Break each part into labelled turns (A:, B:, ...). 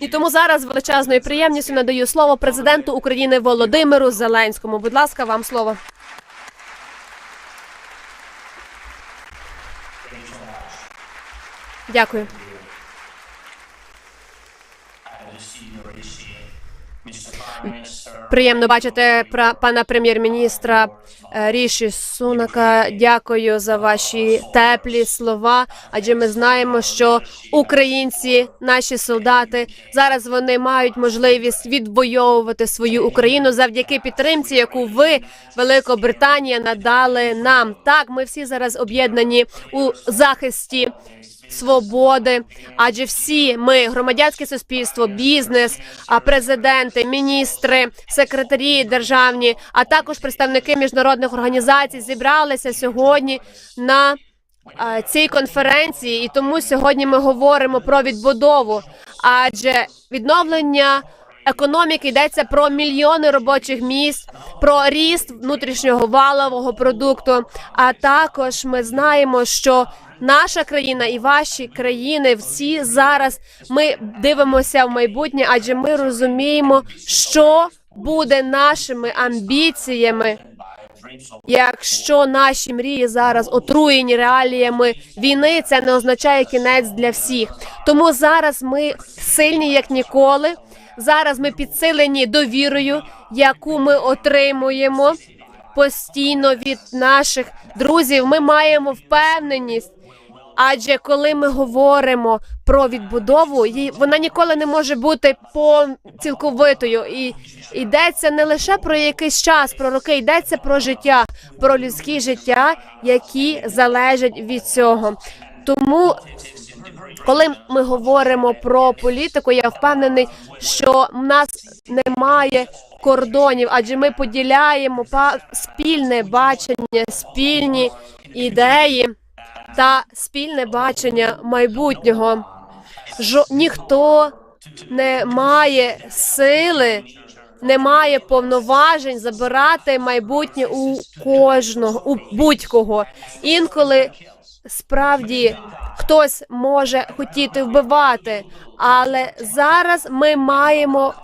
A: І тому зараз величезною приємністю надаю слово президенту України Володимиру Зеленському. Будь ласка, вам слово. Дякую. Приємно бачити пана прем'єр-міністра е, Ріші Сунака. Дякую за ваші теплі слова. Адже ми знаємо, що українці, наші солдати, зараз вони мають можливість відвоювати свою Україну завдяки підтримці, яку ви, Великобританія, надали нам. Так, ми всі зараз об'єднані у захисті свободи, адже всі ми, громадянське суспільство, бізнес, президенти, міністри, секретарі державні, а також представники міжнародних організацій зібралися сьогодні на цій конференції, і тому сьогодні ми говоримо про відбудову, адже відновлення. Економіки йдеться про мільйони робочих місць, про ріст внутрішнього валового продукту. А також ми знаємо, що наша країна і ваші країни всі зараз ми дивимося в майбутнє, адже ми розуміємо, що буде нашими амбіціями, якщо наші мрії зараз отруєні реаліями війни, це не означає кінець для всіх. Тому зараз ми сильні як ніколи. Зараз ми підсилені довірою, яку ми отримуємо постійно від наших друзів. Ми маємо впевненість. Адже коли ми говоримо про відбудову, вона ніколи не може бути по цілковитою. І йдеться не лише про якийсь час, про роки, йдеться про життя, про людські життя, які залежать від цього. Тому коли ми говоримо про політику, я впевнений, що в нас немає кордонів, адже ми поділяємо спільне бачення, спільні ідеї та спільне бачення майбутнього. Жо ніхто не має сили, не має повноважень забирати майбутнє у кожного, у будь-кого. Інколи справді хтось може хотіти вбивати, але зараз ми маємо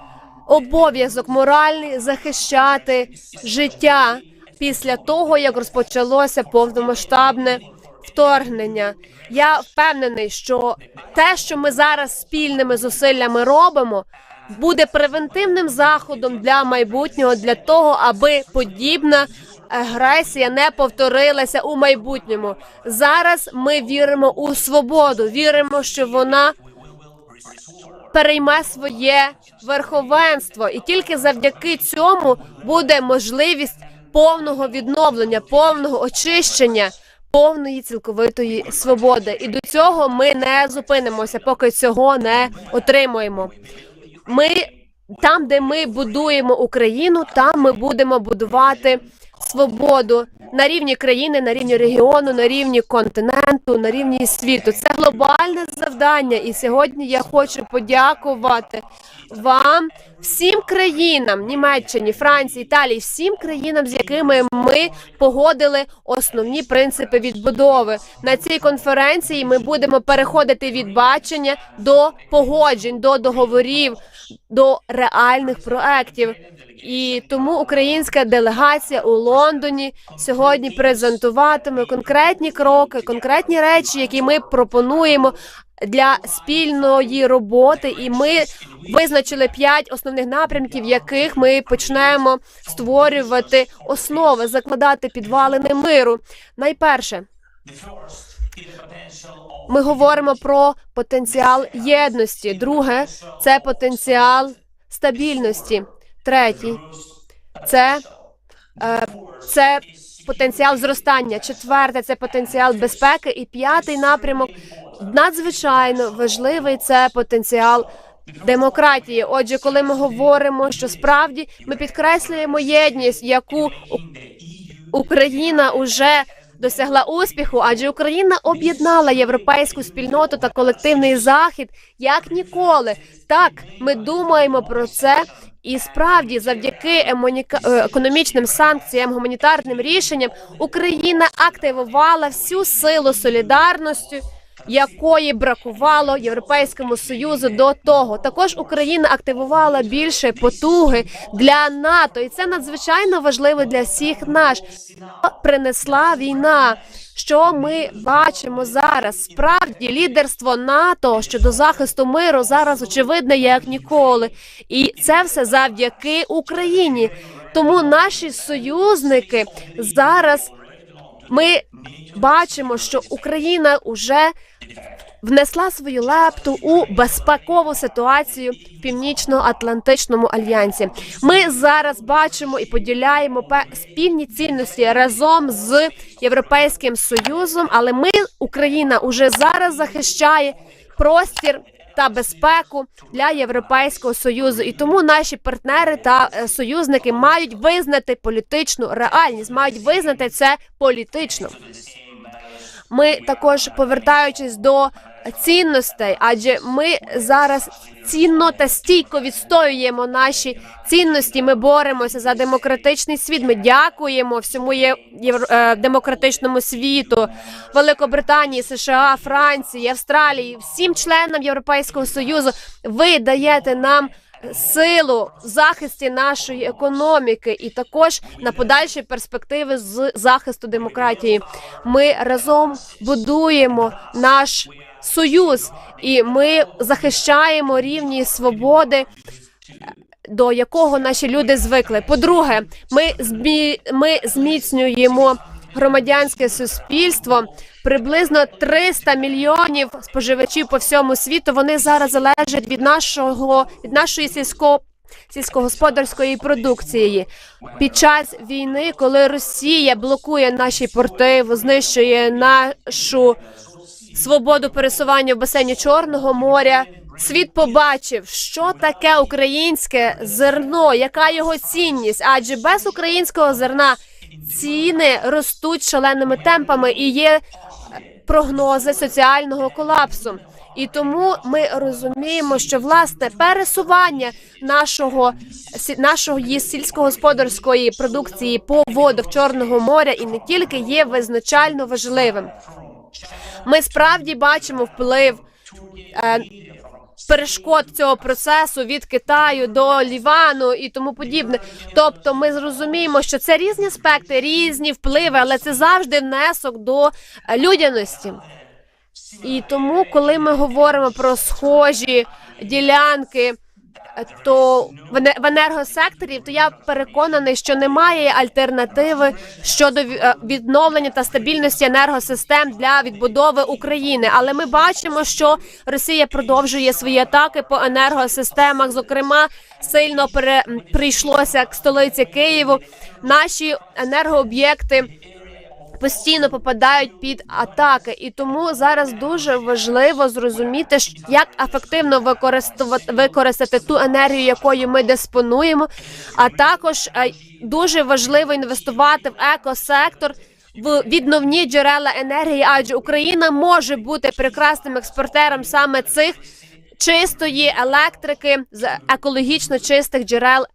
A: обов'язок моральний захищати життя після того, як розпочалося повномасштабне вторгнення. Я впевнений, що те, що ми зараз спільними зусиллями робимо, буде превентивним заходом для майбутнього для того, аби подібна агресія не повторилася у майбутньому. Зараз ми віримо у свободу, віримо, що вона перейме своє верховенство, і тільки завдяки цьому буде можливість повного відновлення, повного очищення. Повної цілковитої свободи, і до цього ми не зупинимося, поки цього не отримуємо. Ми там, де ми будуємо Україну, там ми будемо будувати свободу на рівні країни, на рівні регіону, на рівні континенту, на рівні світу. Це глобальне завдання. І сьогодні я хочу подякувати вам, всім країнам Німеччині, Франції, Італії, всім країнам, з якими ми погодили основні принципи відбудови. На цій конференції ми будемо переходити від бачення до погоджень, до договорів, до реальних проєктів. І тому українська делегація у Лондоні сьогодні презентуватиме конкретні кроки, конкретні речі, які ми пропонуємо для спільної роботи. І ми визначили п'ять основних напрямків, в яких ми почнемо створювати основи, закладати підвалини миру. Найперше. Ми говоримо про потенціал єдності. Друге це потенціал стабільності. Третій це, це потенціал зростання. Четверте це потенціал безпеки. І п'ятий напрямок надзвичайно важливий це потенціал. Демократії, отже, коли ми говоримо, що справді ми підкреслюємо єдність, яку Україна уже досягла успіху, адже Україна об'єднала європейську спільноту та колективний захід як ніколи. Так, ми думаємо про це. І справді, завдяки емоніка- е, економічним санкціям, гуманітарним рішенням, Україна активувала всю силу солідарності якої бракувало Європейському Союзу до того. Також Україна активувала більше потуги для НАТО, і це надзвичайно важливо для всіх наш. Принесла війна. Що ми бачимо зараз? Справді лідерство НАТО щодо захисту миру зараз очевидне як ніколи, і це все завдяки Україні. Тому наші союзники зараз ми бачимо, що Україна вже внесла свою лепту у безпекову ситуацію в північно-атлантичному альянсі. Ми зараз бачимо і поділяємо спільні цінності разом з Європейським Союзом, але ми, Україна, уже зараз захищає простір. Та безпеку для Європейського союзу, і тому наші партнери та е, союзники мають визнати політичну реальність, мають визнати це політично. Ми також повертаючись до цінностей, адже ми зараз цінно та стійко відстоюємо наші цінності. Ми боремося за демократичний світ. Ми дякуємо всьому е, демократичному світу, Великобританії, США, Франції, Австралії, всім членам Європейського союзу. Ви даєте нам силу в захисті нашої економіки і також на подальші перспективи з захисту демократії. Ми разом будуємо наш союз, і ми захищаємо рівні свободи. До якого наші люди звикли. По-друге, ми змі... ми зміцнюємо громадянське суспільство. Приблизно 300 мільйонів споживачів по всьому світу. Вони зараз залежать від нашого від нашої сільсько сільськогосподарської продукції. Під час війни, коли Росія блокує наші порти, знищує нашу свободу пересування в басейні Чорного моря. Світ побачив, що таке українське зерно, яка його цінність. Адже без українського зерна ціни ростуть шаленими темпами і є прогнози соціального колапсу. І тому ми розуміємо, що власне пересування нашого нашої сільськогосподарської продукції по водах Чорного моря і не тільки є визначально важливим. Ми справді бачимо вплив е, перешкод цього процесу від Китаю до Лівану і тому подібне. Тобто, ми зрозуміємо, що це різні аспекти, різні впливи, але це завжди внесок до е, людяності. І тому, коли ми говоримо про схожі ділянки, то в енергосекторі, то я переконаний, що немає альтернативи щодо е, відновлення та стабільності енергосистем для відбудови України. Але ми бачимо, що Росія продовжує свої атаки по енергосистемах. Зокрема, сильно пере... прийшлося к столиці Києву. Наші енергооб'єкти постійно попадають під атаки, і тому зараз дуже важливо зрозуміти, як ефективно використовувати використати ту енергію, якою ми диспонуємо. А також е, дуже важливо інвестувати в екосектор. В відновні джерела енергії, адже Україна може бути прекрасним експортером саме цих чистої електрики з екологічно чистих джерел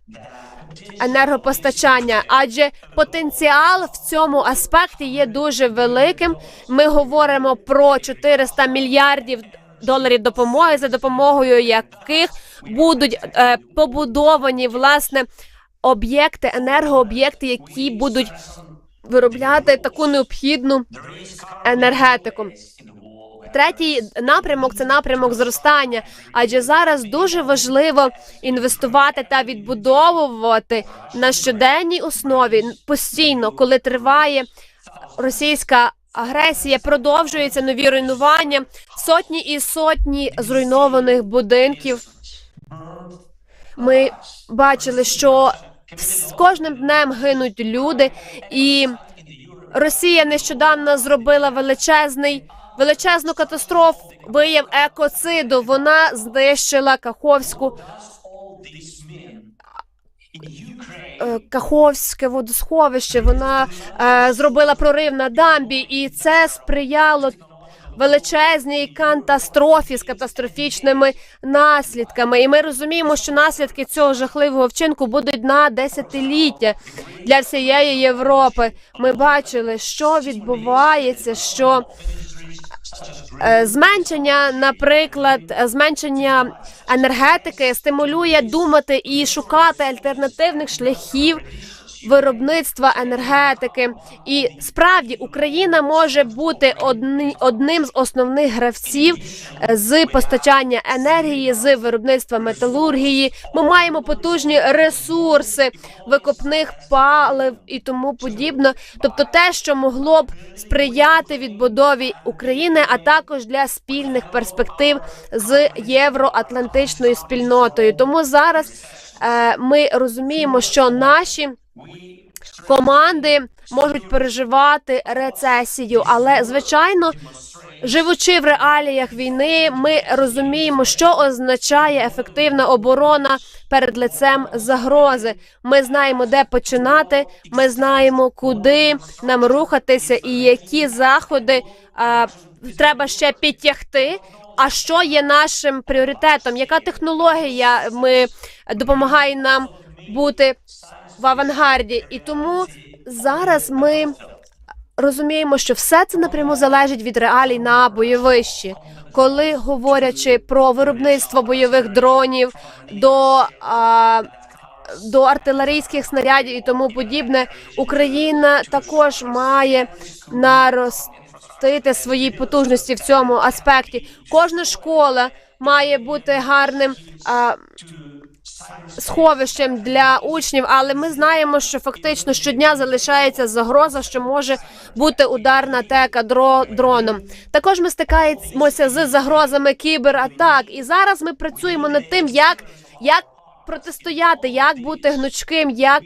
A: енергопостачання, адже потенціал в цьому аспекті є дуже великим. Ми говоримо про 400 мільярдів доларів допомоги, за допомогою яких будуть е, побудовані власне об'єкти, енергооб'єкти, які будуть виробляти таку необхідну енергетику. Третій напрямок це напрямок зростання, адже зараз дуже важливо інвестувати та відбудовувати на щоденній основі. Постійно, коли триває російська агресія, продовжуються нові руйнування, сотні і сотні зруйнованих будинків. Ми бачили, що з кожним днем гинуть люди, і Росія нещодавно зробила величезний величезну катастрофу, вияв екоциду. Вона знищила Каховську е, Каховське водосховище. Вона е, зробила прорив на дамбі, і це сприяло величезній катастрофі з катастрофічними наслідками. І ми розуміємо, що наслідки цього жахливого вчинку будуть на десятиліття для всієї Європи. Ми бачили, що відбувається, що Зменшення, наприклад, е, зменшення енергетики стимулює думати і шукати альтернативних шляхів виробництва енергетики. І справді Україна може бути одни, одним з основних гравців е, з постачання енергії, з виробництва металургії. Ми маємо потужні ресурси викопних палив і тому подібне. Тобто, те, що могло б сприяти відбудові України, а також для спільних перспектив з євроатлантичною спільнотою. Тому зараз е, ми розуміємо, що наші команди можуть переживати рецесію, але звичайно. Живучи в реаліях війни, ми розуміємо, що означає ефективна оборона перед лицем загрози. Ми знаємо, де починати. Ми знаємо, куди нам рухатися, і які заходи а, треба ще підтягти. А що є нашим пріоритетом? Яка технологія ми допомагає нам бути в авангарді? І тому зараз ми розуміємо, що все це напряму залежить від реалій на бойовищі. Коли говорячи про виробництво бойових дронів до а, до артилерійських снарядів і тому подібне, Україна також має наростити свої потужності в цьому аспекті. Кожна школа має бути гарним. А, сховищем для учнів, але ми знаємо, що фактично щодня залишається загроза, що може бути ударна дро- дроном. Також ми стикаємося з загрозами кібератак, і зараз ми працюємо над тим, як, як протистояти, як бути гнучким, як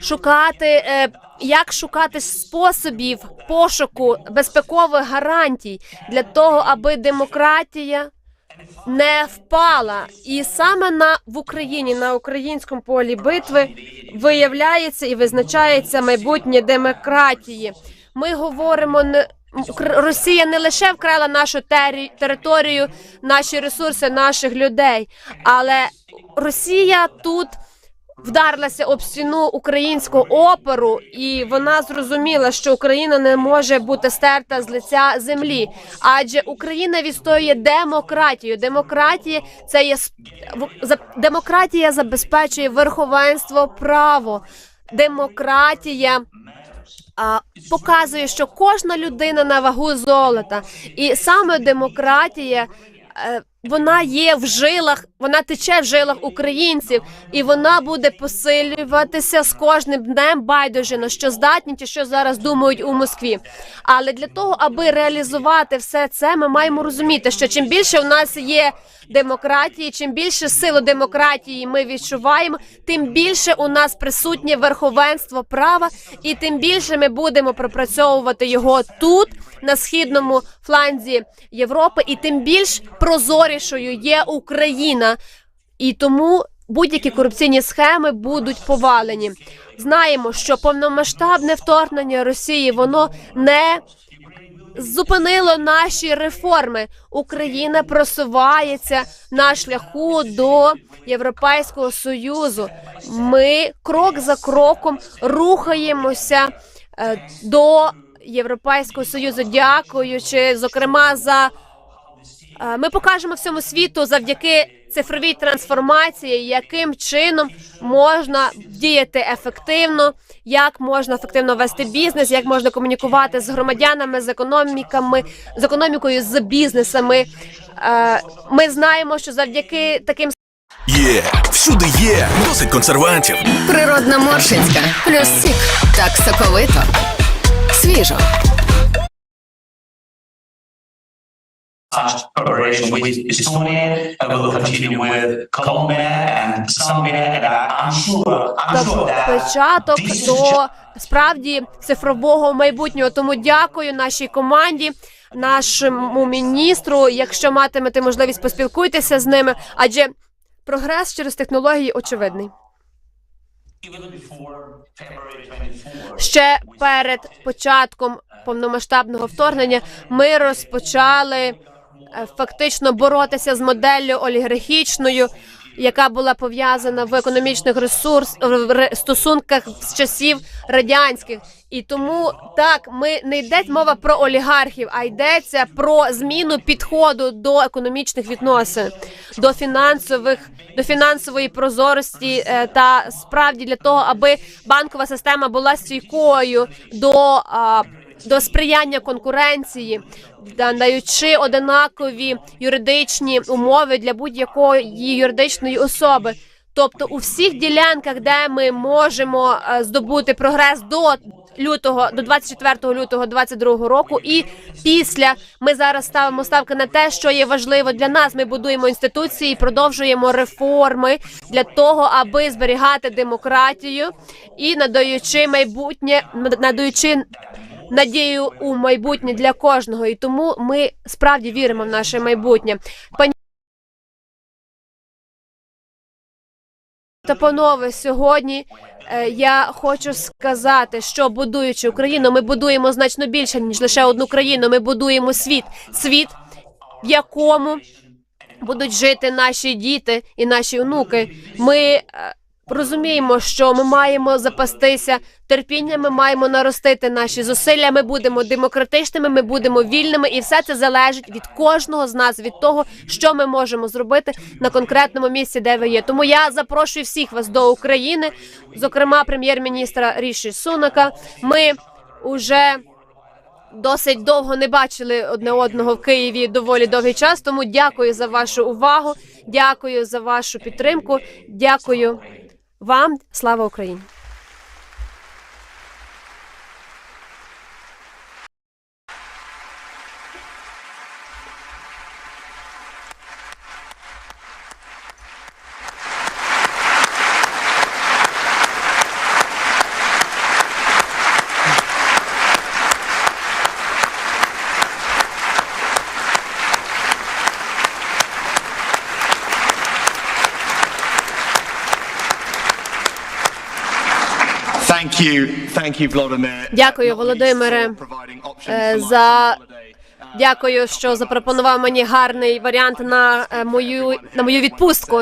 A: шукати. Е, як шукати способів пошуку безпекових гарантій для того, аби демократія не впала, і саме на в Україні на українському полі битви виявляється і визначається майбутнє демократії. Ми говоримо не. Росія не лише вкрала нашу тері- територію, наші ресурси, наших людей, але Росія тут вдарилася об стіну українську оперу, і вона зрозуміла, що Україна не може бути стерта з лиця землі, адже Україна відстоює демократію. Демократія це є демократія забезпечує верховенство право. Демократія а, показує, що кожна людина на вагу золота, і саме демократія. Вона є в жилах, вона тече в жилах українців, і вона буде посилюватися з кожним днем байдуже на що здатні, чи що зараз думають у Москві. Але для того, аби реалізувати все це, ми маємо розуміти, що чим більше у нас є демократії, чим більше силу демократії ми відчуваємо, тим більше у нас присутнє верховенство права, і тим більше ми будемо пропрацьовувати його тут, на східному фланзі Європи, і тим більш прозорішою є Україна. І тому будь-які корупційні схеми будуть повалені. Знаємо, що повномасштабне вторгнення Росії воно не зупинило наші реформи. Україна просувається на шляху до Європейського союзу. Ми крок за кроком рухаємося е, до Європейського союзу, дякуючи зокрема за. Е, Ми покажемо всьому світу завдяки цифровій трансформації, яким чином можна діяти ефективно, як можна ефективно вести бізнес, як можна комунікувати з громадянами, з економіками, з економікою, з бізнесами. Е, Ми знаємо, що завдяки таким
B: Є, всюди є, досить консервантів.
C: Природна Моршинська. Плюс сік. Так соковито. Свіжо.
D: preparation with Estonia. I will continue with Colombia and Zambia, and I'm sure, I'm sure that
A: початок до справді цифрового майбутнього. Тому дякую нашій команді. Нашому міністру, якщо матимете можливість, поспілкуйтеся з ними, адже прогрес через технології очевидний. Ще перед початком повномасштабного вторгнення ми розпочали е, фактично боротися з моделлю олігархічною, яка була пов'язана в економічних ресурс стосунках з часів радянських. І тому так ми не йде мова про олігархів, а йдеться про зміну підходу до економічних відносин, до фінансових, до фінансової прозорості е, та справді для того, аби банкова система була стійкою до. До сприяння конкуренції, да- даючи одинакові юридичні умови для будь-якої юридичної особи. Тобто у всіх ділянках, де ми можемо е, здобути прогрес до лютого, до 24 лютого 22 року, і після ми зараз ставимо ставки на те, що є важливо для нас. Ми будуємо інституції, продовжуємо реформи для того, аби зберігати демократію і надаючи майбутнє, надаючи надію у майбутнє для кожного, і тому ми справді віримо в наше майбутнє. Пані та панове, сьогодні е, я хочу сказати, що будуючи Україну, ми будуємо значно більше ніж лише одну країну. Ми будуємо світ, світ, в якому будуть жити наші діти і наші онуки. Ми е, розуміємо, що ми маємо запастися терпінням, ми маємо наростити наші зусилля. Ми будемо демократичними, ми будемо вільними, і все це залежить від кожного з нас, від того, що ми можемо зробити на конкретному місці, де ви є. Тому я запрошую всіх вас до України, зокрема прем'єр-міністра Ріші Сунака. Ми уже досить довго не бачили одне одного в Києві доволі довгий час. Тому дякую за вашу увагу, дякую за вашу підтримку. Дякую вам. Слава Україні! Дякую, Володимире, е, за- Дякую, що запропонував мені гарний варіант на е, мою на мою відпустку.